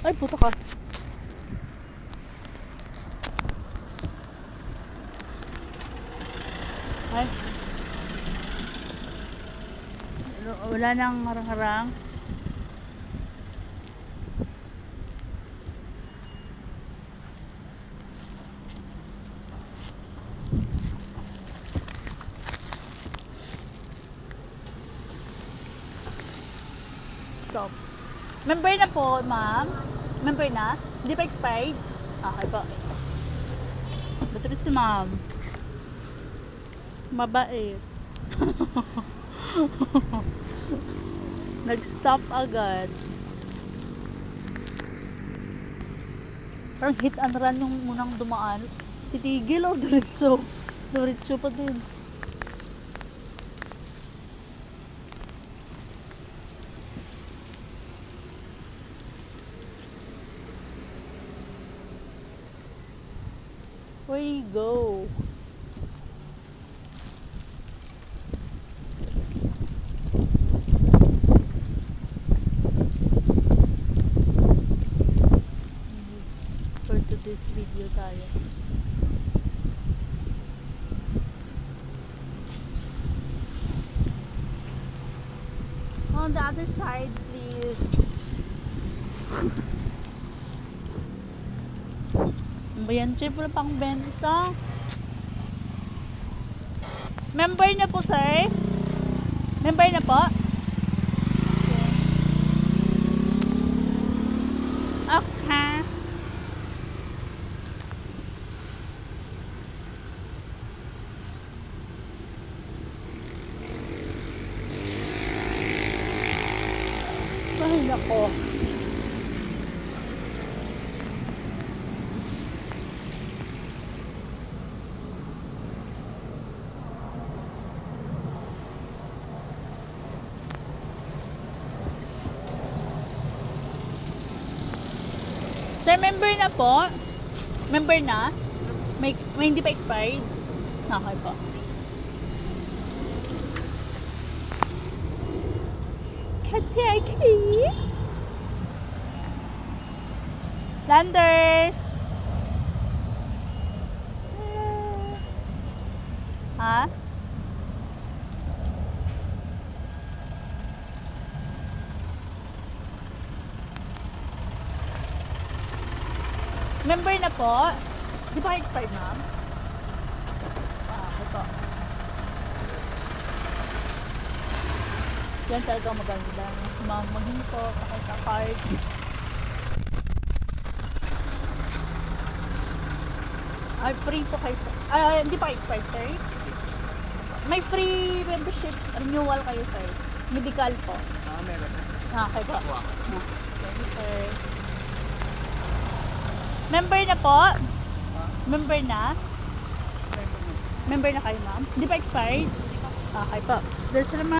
Ay, puta ka. Ay. Wala nang harang-harang. Stop. Member na po, ma'am. Member na? Hindi pa expired? Okay po. Ba't rin si ma'am? Mabait. Nag-stop agad. Parang hit and run nung unang dumaan. Titigil o diretso? Diretso pa din. Where do you go? For today's video tayo. On the other side, please. Ano ba yan? Siyempre pang benta. Member na po, sir. Member na po. Okay. Ay, nako. Sir, member na po? Member na? May, may hindi pa expired? Okay po. Kateki? Landers! Ha? Member na po? Di ba kayo expired, ma'am? Ah, po. Yan talaga maganda. Ma'am, maghinto, pakita card. Ay, free po kayo, sir. Ah, hindi pa kayo expired, sir? May free membership renewal kayo, sir. Medical po. Ah, meron. Ah, okay po. Wow. Thank you, sir. Member na po? Member na? Member na kayo, ma'am? Hindi pa expired? Okay po. There's naman